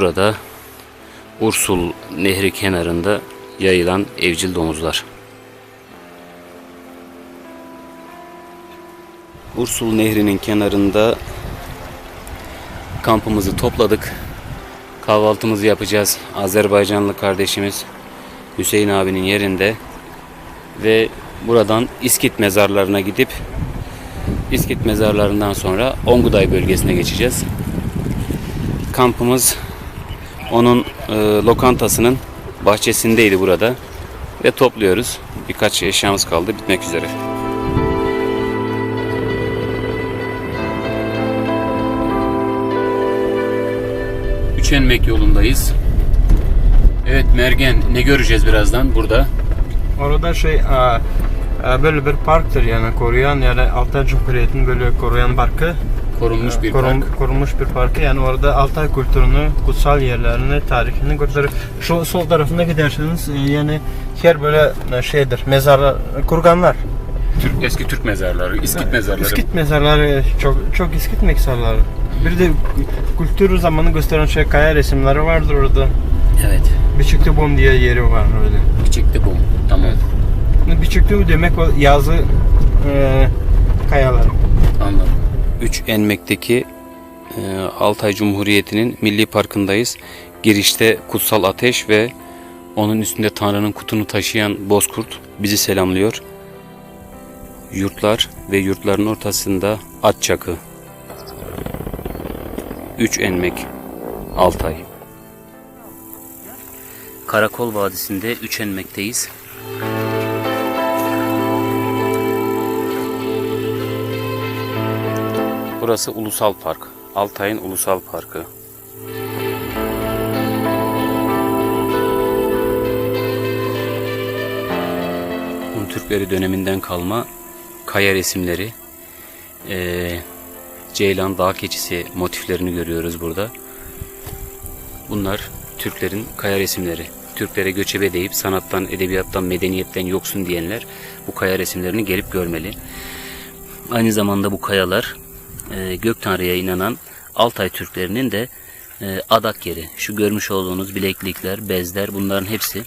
Burada Ursul Nehri kenarında yayılan evcil domuzlar. Ursul Nehri'nin kenarında kampımızı topladık. Kahvaltımızı yapacağız. Azerbaycanlı kardeşimiz Hüseyin abinin yerinde ve buradan İskit mezarlarına gidip İskit mezarlarından sonra Onguday bölgesine geçeceğiz. Kampımız onun e, lokantasının bahçesindeydi burada ve topluyoruz. Birkaç eşyamız kaldı bitmek üzere. Üçenmek yolundayız. Evet Mergen ne göreceğiz birazdan burada? Orada şey e, e, böyle bir parktır yani koruyan yani Altay Cumhuriyeti'nin böyle koruyan parkı. Korunmuş bir Korun- park. Korunmuş bir parkı yani orada Altay kültürünü, kutsal yerlerini, tarihini gösterir. Şu sol tarafına giderseniz e, yani her böyle e, şeydir, mezarlar, kurganlar. Türk, eski Türk mezarları, İskit mezarları. İskit mezarları, çok çok İskit mezarları. Bir de kültür zamanı gösteren şey kaya resimleri vardır orada. Evet. Biçikli Bom diye yeri var öyle. Küçüktü bu. Tamam. Biçikli demek o yazı e, kayalar. Anladım. Üç Enmek'teki e, Altay Cumhuriyeti'nin Milli Parkı'ndayız. Girişte kutsal ateş ve onun üstünde Tanrı'nın kutunu taşıyan Bozkurt bizi selamlıyor. Yurtlar ve yurtların ortasında at çakı. Üç Enmek, Altay. Karakol Vadisi'nde Üç Enmek'teyiz. Burası Ulusal Park. Altay'ın Ulusal Parkı. Hun Türkleri döneminden kalma kaya resimleri. Ee, Ceylan dağ keçisi motiflerini görüyoruz burada. Bunlar Türklerin kaya resimleri. Türklere göçebe deyip sanattan, edebiyattan, medeniyetten yoksun diyenler bu kaya resimlerini gelip görmeli. Aynı zamanda bu kayalar e, gök tanrıya inanan Altay Türklerinin de e, adak yeri. Şu görmüş olduğunuz bileklikler, bezler bunların hepsi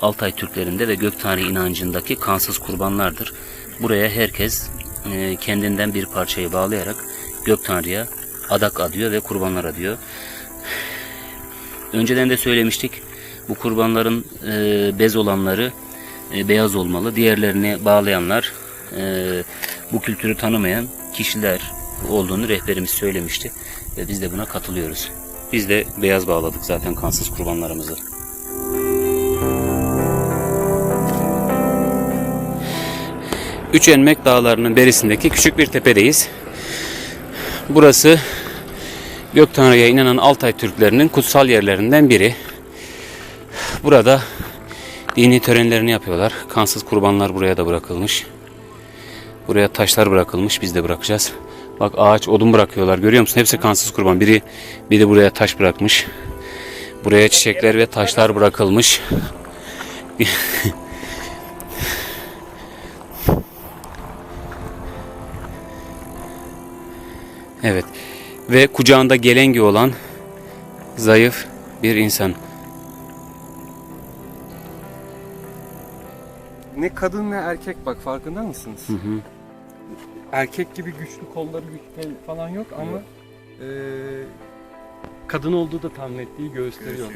Altay Türklerinde ve gök tanrı inancındaki kansız kurbanlardır. Buraya herkes e, kendinden bir parçayı bağlayarak gök tanrıya adak adıyor ve kurbanlar adıyor. Önceden de söylemiştik. Bu kurbanların bez olanları beyaz olmalı. Diğerlerini bağlayanlar bu kültürü tanımayan kişiler olduğunu rehberimiz söylemişti. Ve biz de buna katılıyoruz. Biz de beyaz bağladık zaten kansız kurbanlarımızı. Üçenmek Dağları'nın berisindeki küçük bir tepedeyiz. Burası Gök Tanrı'ya inanan Altay Türklerinin kutsal yerlerinden biri. Burada dini törenlerini yapıyorlar. Kansız kurbanlar buraya da bırakılmış. Buraya taşlar bırakılmış. Biz de bırakacağız. Bak ağaç odun bırakıyorlar. Görüyor musun? Hepsi kansız kurban. Biri bir de buraya taş bırakmış. Buraya çiçekler ve taşlar bırakılmış. evet. Ve kucağında gelengi olan zayıf bir insan. Ne kadın ne erkek bak farkında mısınız? Hı hı. Erkek gibi güçlü kolları güçlü falan yok ama eee, kadın olduğu da tam netliği gösteriyor.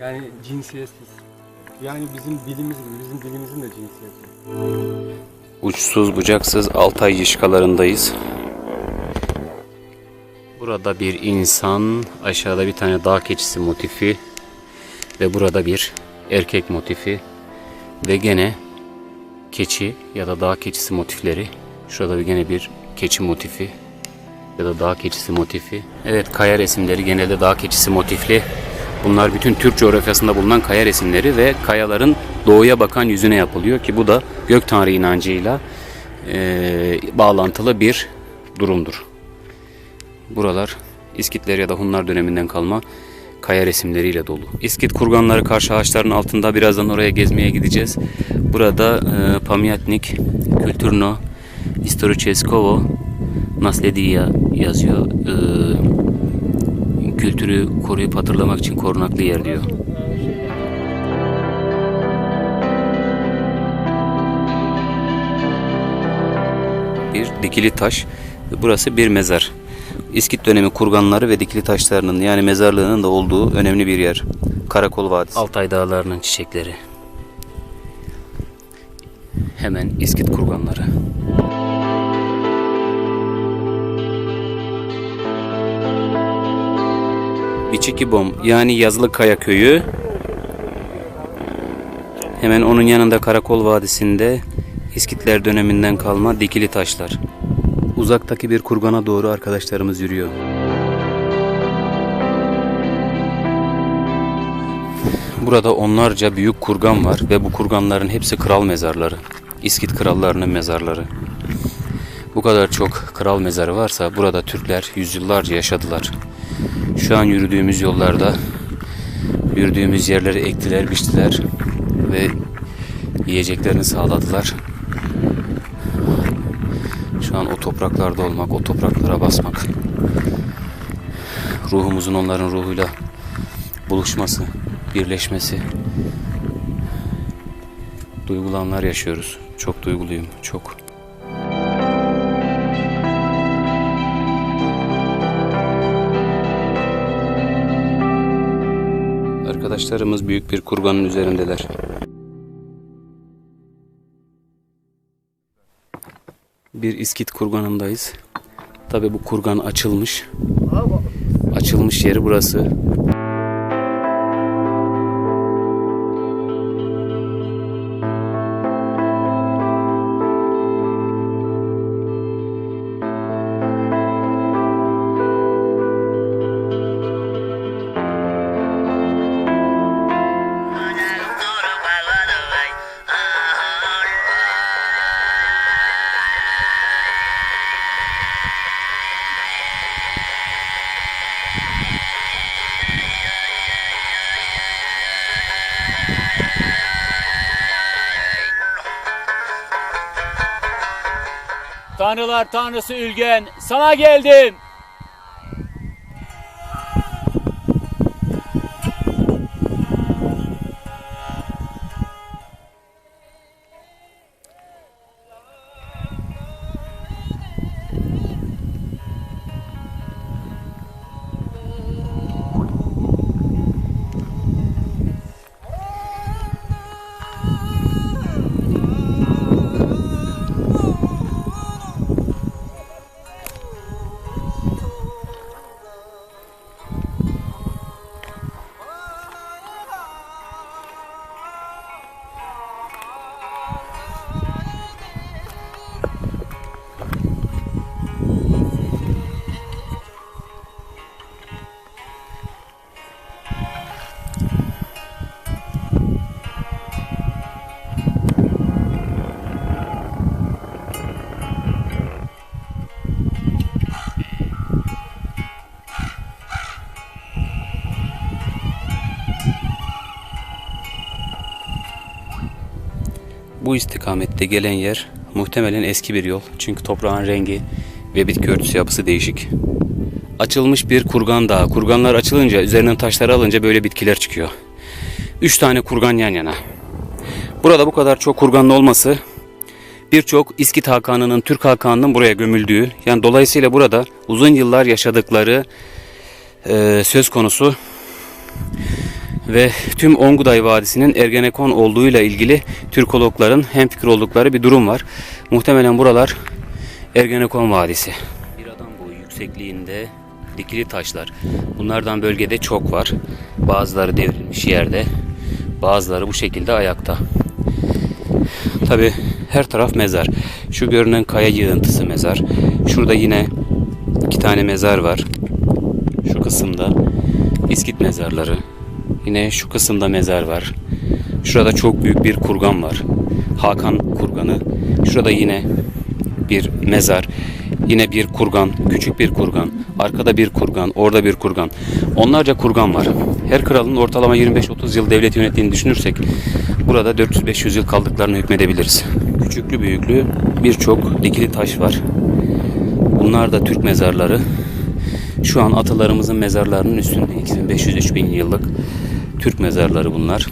Yani cinsiyetsiz. Yani bizim dilimiz gibi, bizim dilimizin de cinsiyeti. Uçsuz bucaksız Altay yışkalarındayız. Burada bir insan, aşağıda bir tane dağ keçisi motifi ve burada bir erkek motifi ve gene keçi ya da dağ keçisi motifleri. Şurada gene bir keçi motifi ya da dağ keçisi motifi. Evet kaya resimleri genelde dağ keçisi motifli. Bunlar bütün Türk coğrafyasında bulunan kaya resimleri ve kayaların doğuya bakan yüzüne yapılıyor ki bu da gök tanrı inancıyla eee, bağlantılı bir durumdur. Buralar İskitler ya da Hunlar döneminden kalma kaya resimleriyle dolu. İskit kurganları karşı ağaçların altında birazdan oraya gezmeye gideceğiz. Burada e, Pamiatnik, Kulturno, Istoricheskovo, Naslediya yazıyor. E, kültür kültürü koruyup hatırlamak için korunaklı yer diyor. Bir dikili taş burası bir mezar. İskit dönemi kurganları ve dikili taşlarının yani mezarlığının da olduğu önemli bir yer. Karakol Vadisi. Altay Dağları'nın çiçekleri. Hemen İskit kurganları. Biçikibom yani Yazılı Kaya köyü. Hemen onun yanında Karakol Vadisi'nde İskitler döneminden kalma dikili taşlar. Uzaktaki bir kurgana doğru arkadaşlarımız yürüyor. Burada onlarca büyük kurgan var ve bu kurganların hepsi kral mezarları. İskit krallarının mezarları. Bu kadar çok kral mezarı varsa burada Türkler yüzyıllarca yaşadılar. Şu an yürüdüğümüz yollarda yürüdüğümüz yerleri ektiler, biçtiler ve yiyeceklerini sağladılar. Şu an o topraklarda olmak, o topraklara basmak, ruhumuzun onların ruhuyla buluşması, birleşmesi, duygulanlar yaşıyoruz. Çok duyguluyum, çok. Arkadaşlarımız büyük bir kurbanın üzerindeler. Bir iskit kurganındayız. Tabi bu kurgan açılmış. Açılmış yeri burası. Tanrılar tanrısı Ülgen sana geldim. Bu istikamette gelen yer muhtemelen eski bir yol. Çünkü toprağın rengi ve bitki örtüsü yapısı değişik. Açılmış bir kurgan dağı. Kurganlar açılınca, üzerinden taşları alınca böyle bitkiler çıkıyor. Üç tane kurgan yan yana. Burada bu kadar çok kurganlı olması birçok İskit Hakanı'nın, Türk Hakanı'nın buraya gömüldüğü, yani dolayısıyla burada uzun yıllar yaşadıkları e, söz konusu ve tüm Onguday Vadisi'nin Ergenekon olduğuyla ilgili Türkologların hemfikir oldukları bir durum var. Muhtemelen buralar Ergenekon Vadisi. Bir adam boyu yüksekliğinde dikili taşlar. Bunlardan bölgede çok var. Bazıları devrilmiş yerde, bazıları bu şekilde ayakta. Tabi her taraf mezar. Şu görünen kaya yığıntısı mezar. Şurada yine iki tane mezar var. Şu kısımda İskit mezarları. Yine şu kısımda mezar var. Şurada çok büyük bir kurgan var. Hakan kurganı. Şurada yine bir mezar. Yine bir kurgan, küçük bir kurgan. Arkada bir kurgan, orada bir kurgan. Onlarca kurgan var. Her kralın ortalama 25-30 yıl devlet yönettiğini düşünürsek burada 400-500 yıl kaldıklarını hükmedebiliriz. Küçüklü büyüklü birçok dikili taş var. Bunlar da Türk mezarları. Şu an atalarımızın mezarlarının üstündeyiz. 2500-3000 yıllık Türk mezarları bunlar.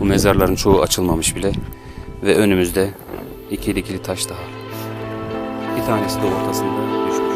Bu mezarların çoğu açılmamış bile. Ve önümüzde iki dikili taş daha. Bir tanesi de ortasında